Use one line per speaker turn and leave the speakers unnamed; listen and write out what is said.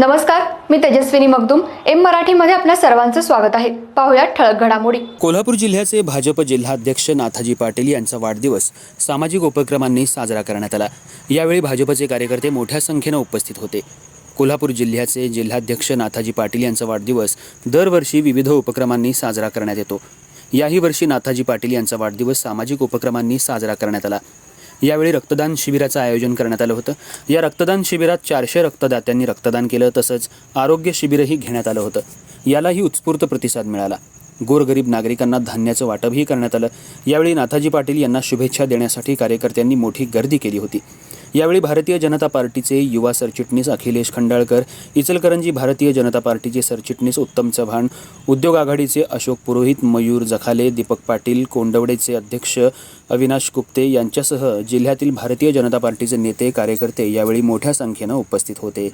नमस्कार मी तेजस्विनी मगदुम. एम मराठीमध्ये आपल्या सर्वांचं स्वागत आहे. पाहुयात ठळक घडामोडी.
कोल्हापूर जिल्ह्याचे भाजप जिल्हाध्यक्ष नाथाजी पाटील यांचा वाढदिवस सामाजिक उपक्रमांनी साजरा करण्यात आला. यावेळी भाजपचे कार्यकर्ते मोठ्या संख्येनं उपस्थित होते. कोल्हापूर जिल्ह्याचे जिल्हाध्यक्ष नाथाजी पाटील यांचा वाढदिवस दरवर्षी विविध उपक्रमांनी साजरा करण्यात येतो. याही वर्षी नाथाजी पाटील यांचा वाढदिवस सामाजिक उपक्रमांनी साजरा करण्यात आला. यावेळी रक्तदान शिबिराचं आयोजन करण्यात आलं होतं. या रक्तदान शिबिरात चारशे रक्तदात्यांनी रक्तदान केलं तसंच आरोग्य शिबिरही घेण्यात आलं होतं. यालाही उत्स्फूर्त प्रतिसाद मिळाला. गोरगरीब नागरिकांना धान्याचं वाटपही करण्यात आलं. यावेळी नाथाजी पाटील यांना शुभेच्छा देण्यासाठी कार्यकर्त्यांनी मोठी गर्दी केली होती. यावेळी भारतीय जनता पार्टीचे युवा सरचिटणीस अखिलेश खंडाळकर इचलकरंजी भारतीय जनता पार्टीचे सरचिटणीस उत्तम चव्हाण उद्योग आघाडीचे अशोक पुरोहित मयूर जखाले दीपक पाटील कोंडवडेचे अध्यक्ष अविनाश गुप्ते यांच्यासह जिल्ह्यातील भारतीय जनता पार्टीचे नेते कार्यकर्ते यावेळी मोठ्या संख्येनं उपस्थित होते.